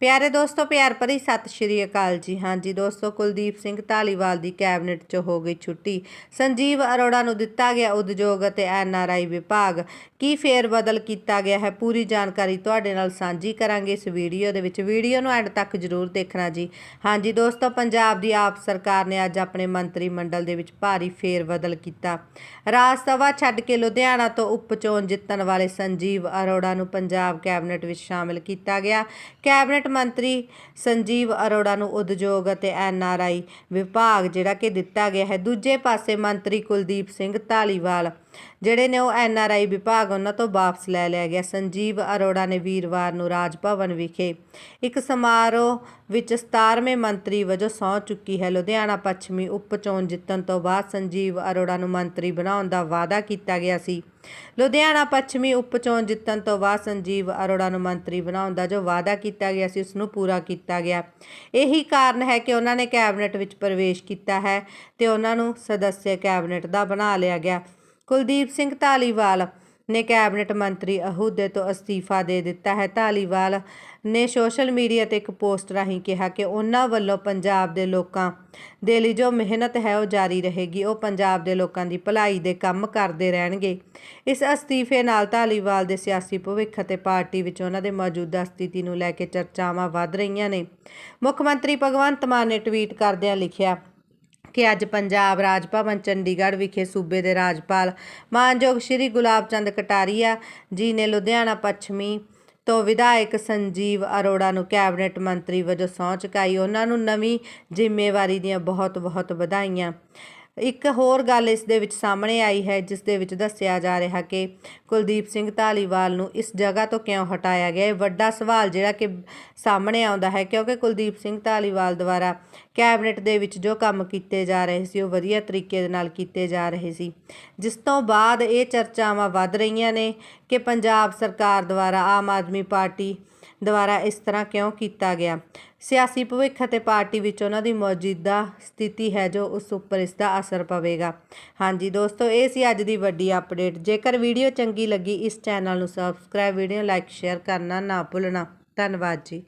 ਪਿਆਰੇ ਦੋਸਤੋ, ਪਿਆਰ ਭਰੀ ਸਤਿ ਸ਼੍ਰੀ ਅਕਾਲ ਜੀ। ਹਾਂਜੀ ਦੋਸਤੋ, ਕੁਲਦੀਪ ਸਿੰਘ ਢਾਲੀਵਾਲ ਦੀ ਕੈਬਨਿਟ 'ਚ ਹੋ ਗਈ ਛੁੱਟੀ। ਸੰਜੀਵ ਅਰੋੜਾ ਨੂੰ ਦਿੱਤਾ ਗਿਆ ਉਦਯੋਗ ਅਤੇ ਐਨਆਰਆਈ ਵਿਭਾਗ। ਕੀ ਫੇਰ ਬਦਲ ਕੀਤਾ ਗਿਆ ਹੈ? ਪੂਰੀ ਜਾਣਕਾਰੀ ਤੁਹਾਡੇ ਨਾਲ ਸਾਂਝੀ ਕਰਾਂਗੇ ਇਸ ਵੀਡੀਓ ਦੇ ਵਿੱਚ। ਵੀਡੀਓ ਨੂੰ ਐਂਡ ਤੱਕ ਜ਼ਰੂਰ ਦੇਖਣਾ ਜੀ। ਹਾਂਜੀ ਦੋਸਤੋ, ਪੰਜਾਬ ਦੀ ਆਪ ਸਰਕਾਰ ਨੇ ਅੱਜ ਆਪਣੇ ਮੰਤਰੀ ਮੰਡਲ ਦੇ ਵਿੱਚ ਭਾਰੀ ਫੇਰ ਬਦਲ ਕੀਤਾ। ਰਾਜ ਸਭਾ ਛੱਡ ਕੇ ਲੁਧਿਆਣਾ ਤੋਂ ਉਪ ਚੋਣ ਜਿੱਤਣ ਵਾਲੇ ਸੰਜੀਵ ਅਰੋੜਾ ਨੂੰ ਪੰਜਾਬ ਕੈਬਨਿਟ ਵਿੱਚ ਸ਼ਾਮਿਲ ਕੀਤਾ ਗਿਆ। ਕੈਬਨਿਟ ਮੰਤਰੀ ਸੰਜੀਵ ਅਰੋੜਾ ਨੂੰ ਉਦਯੋਗ ਅਤੇ ਐੱਨ ਆਰ ਆਈ ਵਿਭਾਗ, ਜਿਹੜਾ ਕਿ ਦਿੱਤਾ ਗਿਆ ਹੈ। ਦੂਜੇ ਪਾਸੇ ਮੰਤਰੀ ਕੁਲਦੀਪ ਸਿੰਘ ਧਾਲੀਵਾਲ, ਜਿਹੜੇ ਨੇ ਉਹ ਐੱਨ ਆਰ ਆਈ ਵਿਭਾਗ ਉਹਨਾਂ ਤੋਂ ਵਾਪਸ ਲੈ ਲਿਆ ਗਿਆ। ਸੰਜੀਵ ਅਰੋੜਾ ਨੇ ਵੀਰਵਾਰ ਨੂੰ ਰਾਜ ਭਵਨ ਵਿਖੇ ਇੱਕ ਸਮਾਰੋਹ ਵਿੱਚ 17ਵੇਂ ਮੰਤਰੀ ਵਜੋਂ ਸਹੁੰ ਚੁੱਕੀ ਹੈ। ਲੁਧਿਆਣਾ ਪੱਛਮੀ ਉਪ ਚੋਣ ਜਿੱਤਣ ਤੋਂ ਬਾਅਦ ਸੰਜੀਵ ਅਰੋੜਾ ਨੂੰ ਮੰਤਰੀ ਬਣਾਉਣ ਦਾ ਵਾਅਦਾ ਕੀਤਾ ਗਿਆ ਸੀ। ਲੁਧਿਆਣਾ ਪੱਛਮੀ ਉਪ ਚੋਣ ਜਿੱਤਣ ਤੋਂ ਬਾਅਦ ਸੰਜੀਵ ਅਰੋੜਾ ਨੂੰ ਮੰਤਰੀ ਬਣਾਉਣ ਦਾ ਜੋ ਵਾਅਦਾ ਕੀਤਾ ਗਿਆ ਸੀ ਉਸ ਨੂੰ ਪੂਰਾ ਕੀਤਾ ਗਿਆ। ਇਹੀ ਕਾਰਨ ਹੈ ਕਿ ਉਹਨਾਂ ਨੇ ਕੈਬਨਿਟ ਵਿੱਚ ਪ੍ਰਵੇਸ਼ ਕੀਤਾ ਹੈ ਤੇ ਉਹਨਾਂ ਨੂੰ ਸਦੱਸਿਆ ਕੈਬਨਿਟ ਦਾ ਬਣਾ ਲਿਆ ਗਿਆ। ਕੁਲਦੀਪ ਸਿੰਘ ਧਾਲੀਵਾਲ ਨੇ ਕੈਬਨਿਟ ਮੰਤਰੀ ਅਹੁਦੇ ਤੋਂ ਅਸਤੀਫਾ ਦੇ ਦਿੱਤਾ ਹੈ। ਧਾਲੀਵਾਲ ਨੇ ਸੋਸ਼ਲ ਮੀਡੀਆ ਤੇ ਇੱਕ ਪੋਸਟ ਰਾਹੀਂ ਕਿਹਾ ਕਿ ਉਹਨਾਂ ਵੱਲੋਂ ਪੰਜਾਬ ਦੇ ਲੋਕਾਂ ਦੇ ਲਈ ਜੋ ਮਿਹਨਤ ਹੈ ਉਹ ਜਾਰੀ ਰਹੇਗੀ। ਉਹ ਪੰਜਾਬ ਦੇ ਲੋਕਾਂ ਦੀ ਭਲਾਈ ਦੇ ਕੰਮ ਕਰਦੇ ਰਹਿਣਗੇ। ਇਸ ਅਸਤੀਫੇ ਨਾਲ ਧਾਲੀਵਾਲ ਦੇ ਸਿਆਸੀ ਭਵਿੱਖ ਅਤੇ ਪਾਰਟੀ ਵਿੱਚ ਉਹਨਾਂ ਦੇ ਮੌਜੂਦਾ ਸਥਿਤੀ ਨੂੰ ਲੈ ਕੇ ਚਰਚਾਵਾਂ ਵੱਧ ਰਹੀਆਂ ਨੇ। ਮੁੱਖ ਮੰਤਰੀ ਭਗਵੰਤ ਮਾਨ ਨੇ ਟਵੀਟ ਕਰਦਿਆਂ ਲਿਖਿਆ ਕਿ ਅੱਜ ਪੰਜਾਬ ਰਾਜ ਭਵਨ ਚੰਡੀਗੜ੍ਹ ਵਿਖੇ ਸੂਬੇ ਦੇ ਰਾਜਪਾਲ ਮਾਨਯੋਗ ਸ਼੍ਰੀ ਗੁਲਾਬ ਚੰਦ ਕਟਾਰੀਆ ਜੀ ਨੇ ਲੁਧਿਆਣਾ ਪੱਛਮੀ ਤੋਂ ਵਿਧਾਇਕ ਸੰਜੀਵ ਅਰੋੜਾ ਨੂੰ ਕੈਬਨਿਟ ਮੰਤਰੀ ਵਜੋਂ ਸਹੁੰ ਚੁਕਾਈ। ਉਹਨਾਂ ਨੂੰ ਨਵੀਂ ਜ਼ਿੰਮੇਵਾਰੀ ਦੀਆਂ ਬਹੁਤ-ਬਹੁਤ ਵਧਾਈਆਂ। ਇੱਕ ਹੋਰ ਗੱਲ ਇਸ ਦੇ ਵਿੱਚ ਸਾਹਮਣੇ ਆਈ ਹੈ, ਜਿਸ ਦੇ ਵਿੱਚ ਦੱਸਿਆ ਜਾ ਰਿਹਾ ਕਿ ਕੁਲਦੀਪ ਸਿੰਘ ਧਾਲੀਵਾਲ ਨੂੰ ਇਸ ਜਗ੍ਹਾ ਤੋਂ ਕਿਉਂ ਹਟਾਇਆ ਗਿਆ? ਇਹ ਵੱਡਾ ਸਵਾਲ ਜਿਹੜਾ ਕਿ ਸਾਹਮਣੇ ਆਉਂਦਾ ਹੈ, ਕਿਉਂਕਿ ਕੁਲਦੀਪ ਸਿੰਘ ਧਾਲੀਵਾਲ ਦੁਆਰਾ ਕੈਬਨਿਟ ਦੇ ਵਿੱਚ ਜੋ ਕੰਮ ਕੀਤੇ ਜਾ ਰਹੇ ਸੀ, ਉਹ ਵਧੀਆ ਤਰੀਕੇ ਦੇ ਨਾਲ ਕੀਤੇ ਜਾ ਰਹੇ ਸੀ। ਜਿਸ ਤੋਂ ਬਾਅਦ ਇਹ ਚਰਚਾਵਾਂ ਵੱਧ ਰਹੀਆਂ ਨੇ ਕਿ ਪੰਜਾਬ ਸਰਕਾਰ ਦੁਆਰਾ ਆਮ ਆਦਮੀ ਪਾਰਟੀ ਦੁਆਰਾ ਇਸ ਤਰ੍ਹਾਂ ਕਿਉਂ ਕੀਤਾ ਗਿਆ? ਸਿਆਸੀ ਭਵਿੱਖ ਅਤੇ ਪਾਰਟੀ ਵਿੱਚ ਉਹਨਾਂ ਦੀ ਮੌਜੂਦਾ ਸਥਿਤੀ ਹੈ ਜੋ ਉਸ ਉੱਪਰ ਇਸ ਦਾ ਅਸਰ ਪਵੇਗਾ। ਹਾਂਜੀ ਦੋਸਤੋ, ਇਹ ਸੀ ਅੱਜ ਦੀ ਵੱਡੀ ਅਪਡੇਟ। ਜੇਕਰ ਵੀਡੀਓ ਚੰਗੀ ਲੱਗੀ, ਇਸ ਚੈਨਲ ਨੂੰ ਸਬਸਕ੍ਰਾਈਬ ਵੀਡੀਓ ਲਾਈਕ ਸ਼ੇਅਰ ਕਰਨਾ ਨਾ ਭੁੱਲਣਾ। ਧੰਨਵਾਦ ਜੀ।